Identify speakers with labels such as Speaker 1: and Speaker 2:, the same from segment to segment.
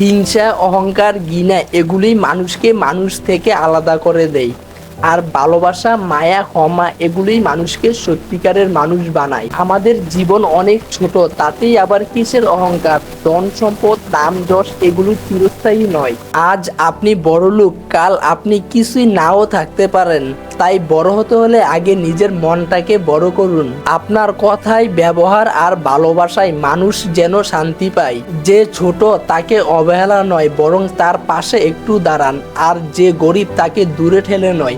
Speaker 1: হিংসা, অহংকার, ঘৃণা এগুলি মানুষকে মানুষ থেকে আলাদা করে দেয়। আর ভালোবাসা, মায়া, ক্ষমা, এগুলোই মানুষকে সত্যিকারের মানুষ বানায়। আমাদের জীবন অনেক ছোট, তাতেই আবার কিসের অহংকার? ধন, সম্পদ, দাম, যশ, এগুলো চিরস্থায়ী নয়। আজ আপনি বড় লোক কাল আপনি কিছুই নাও থাকতে পারেন। তাই বড় হতে হলে আগে নিজের মনটাকে বড় করুন। আপনার কথায় ব্যবহার আর ভালোবাসায় মানুষ যেন শান্তি পায়। যে ছোট তাকে অবহেলা নয়, বরং তার পাশে একটু দাঁড়ান। আর যে গরিব তাকে দূরে ঠেলে নয়।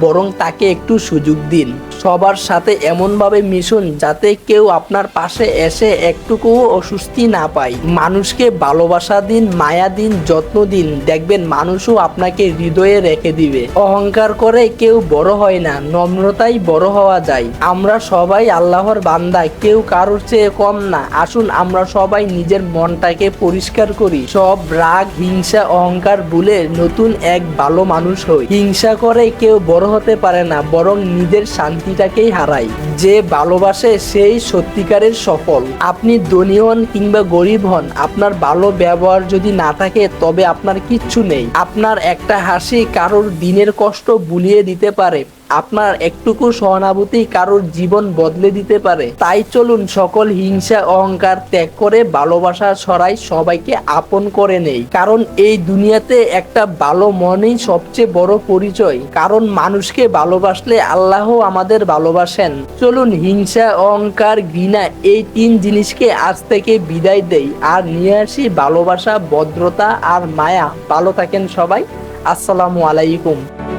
Speaker 1: বরং তাকে একটু সুযোগ দিন। সবার সাথে এমনভাবে মিশুন যাতে কেউ আপনার পাশে এসে একটুকুও অস্বস্তি না পায়। মানুষকে ভালোবাসা দিন, মায়া দিন, যত্ন দিন। দেখবেন মানুষও আপনাকে হৃদয়ে রেখে দিবে। অহংকার করে কেউ বড় হয় না, নম্রতাই বড় হওয়া যায়। আমরা সবাই আল্লাহর বান্দা, কেউ কারোর চেয়ে কম না। আসুন আমরা সবাই নিজের মনটাকে পরিষ্কার করি। সব রাগ, হিংসা, অহংকার ভুলে নতুন এক ভালো মানুষ হই। হিংসা করে কেউ বড় হতে পারে না, বরং নিজের শান্তিটাকেই হারায়। যে ভালোবাসে সেই সত্যিকারের সফল। আপনি ধনী হন কিংবা গরিব হন, আপনার ভালো ব্যবহার যদি না থাকে, তবে আপনার কিচ্ছু নেই। আপনার একটা হাসি কারোর দিনের কষ্ট বুলিয়ে দিতে পারে। আপনার একটুকু সহানুভূতি কারোর জীবন বদলে দিতে পারে। তাই চলুন সকল হিংসা, অহংকার ত্যাগ করে ভালোবাসা ছড়াই সবাইকে আপন করে নেই। কারণ এই দুনিয়াতে একটা ভালো মনেই সবচেয়ে বড় পরিচয়। কারণ মানুষকে ভালোবাসলে আল্লাহ আমাদের ভালোবাসেন। চলুন হিংসা, অহংকার, ঘৃণা এই তিন জিনিসকে আজ থেকে বিদায় দেই। আর নিয়ে আসি ভালোবাসা, ভদ্রতা আর মায়া। ভালো থাকেন সবাই। আসসালামু আলাইকুম।